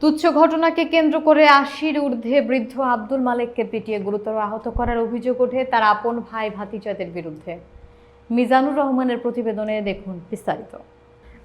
তুচ্ছ ঘটনাকে কেন্দ্র করে আশির ঊর্ধ্বে বৃদ্ধ আব্দুল মালেককে পিটিয়ে গুরুতর আহত করার অভিযোগ ওঠে তার আপন ভাই ভাতিজাদের বিরুদ্ধে। মিজানুর রহমানের প্রতিবেদনে দেখুন বিস্তারিত।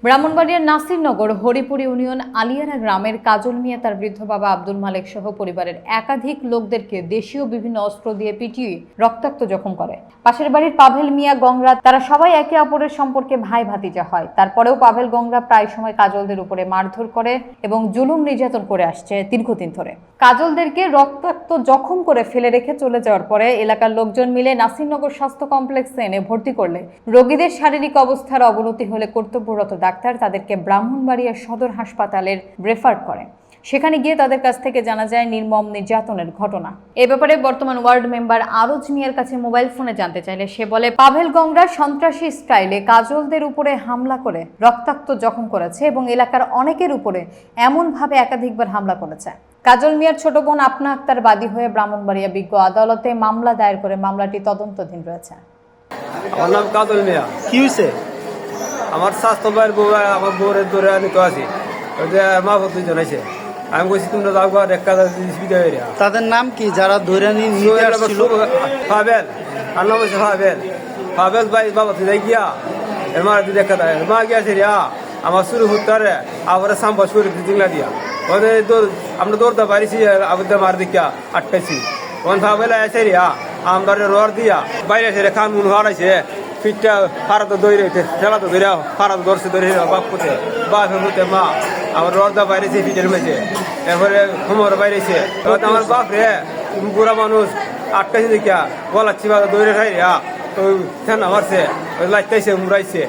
ব্রাহ্মণবাড়িয়ার নাসিরনগর, হরিপুর ইউনিয়ন, আলিয়ারা গ্রামের কাজল মিয়া, তার বৃদ্ধ বাবা আব্দুল মালেক সহ পরিবারের একাধিক লোকদেরকে দেশীয় বিভিন্ন অস্ত্র দিয়ে পিটিয়ে রক্তাক্ত জখম করে। পাশের বাড়ির পাভেল মিয়া গংরা তারা সবাই একে অপরের সম্পর্কে ভাই ভাতিজা হয়। তারপরেও পাভেল গংরা প্রায় সময় কাজলদের উপরে মারধর করে এবং জুলুম নির্যাতন করে আসছে দীর্ঘদিন ধরে। কাজলদেরকে রক্তাক্ত জখম করে ফেলে রেখে চলে যাওয়ার পরে এলাকার লোকজন মিলে নাসিরনগর স্বাস্থ্য কমপ্লেক্সে এনে ভর্তি করলে রোগীদের শারীরিক অবস্থার অবনতি হলে কর্তব্যরত ডাক্তার তাদেরকে ব্রাহ্মণবাড়িয়া সদর হাসপাতালের রেফার করে। সেখানে গিয়ে তাদের কাছ থেকে জানা যায় নির্মম নির্যাতনের ঘটনা। এ ব্যাপারে বর্তমান ওয়ার্ড মেম্বার আরজ মিয়ার কাছে মোবাইল ফোনে জানতে চাইলে সে বলে, পাভেল গংরা সন্ত্রাসী স্টাইলে কাজলদের উপরে হামলা করে রক্তাক্ত জখম করেছে এবং এলাকার অনেকের উপরে এমনভাবে একাধিকবার হামলা করেছে। কাজল মিয়ার ছোট বোন আপনা আক্তার বাদী হয়ে ব্রাহ্মণবাড়িয়া বিজ্ঞ আদালতে মামলা দায়ের করে মামলাটি তদন্তাধীন রয়েছে। আমার নাম কাজল মিয়া। কি হয়েছে আমার স্বাস্থ্য ভাইয়ের বউ আমার বউরের দৌড়ে আনি তো আছি। মা ভর্তি জানাইছে আমি বলছি তোমরা যাও গা রেখা তাদের নাম কি? যারা ধরে আসছিল আর নাম হচ্ছে পাবেল পাবেল ভাই বাবা তুই গিয়া। এমার তুই দেখা দেয় মা গিয়াছে রিয়া আমার শুরু হতে আবার সাম্বা শুরু দিংলা দিয়া। ওদের দৌড় আমরা দৌড়তে পারিছি আবার মার দিকা আটকাইছি। ওন পাবেল আছে রিয়া আমার রোয়ার দিয়া। বাইরে এসে খান মুন হারাইছে ফিটটা ফারা তো দৌড়ে ফেলাতো ধরে ফারা তো দর্শে ধরে বাপ পুতে, বাপ হতে মা, আমার রর্দা বাইরেছে, ফিটের মেঝে, এরপরে হুমর বাইরেছে আমার বাপ রে বুড়া মানুষ, আটকাইছে দেখিয়া গলা বা দৌড়ে খাই রিয়া তো মারছে লাইটাইছে, মুড়াইছে।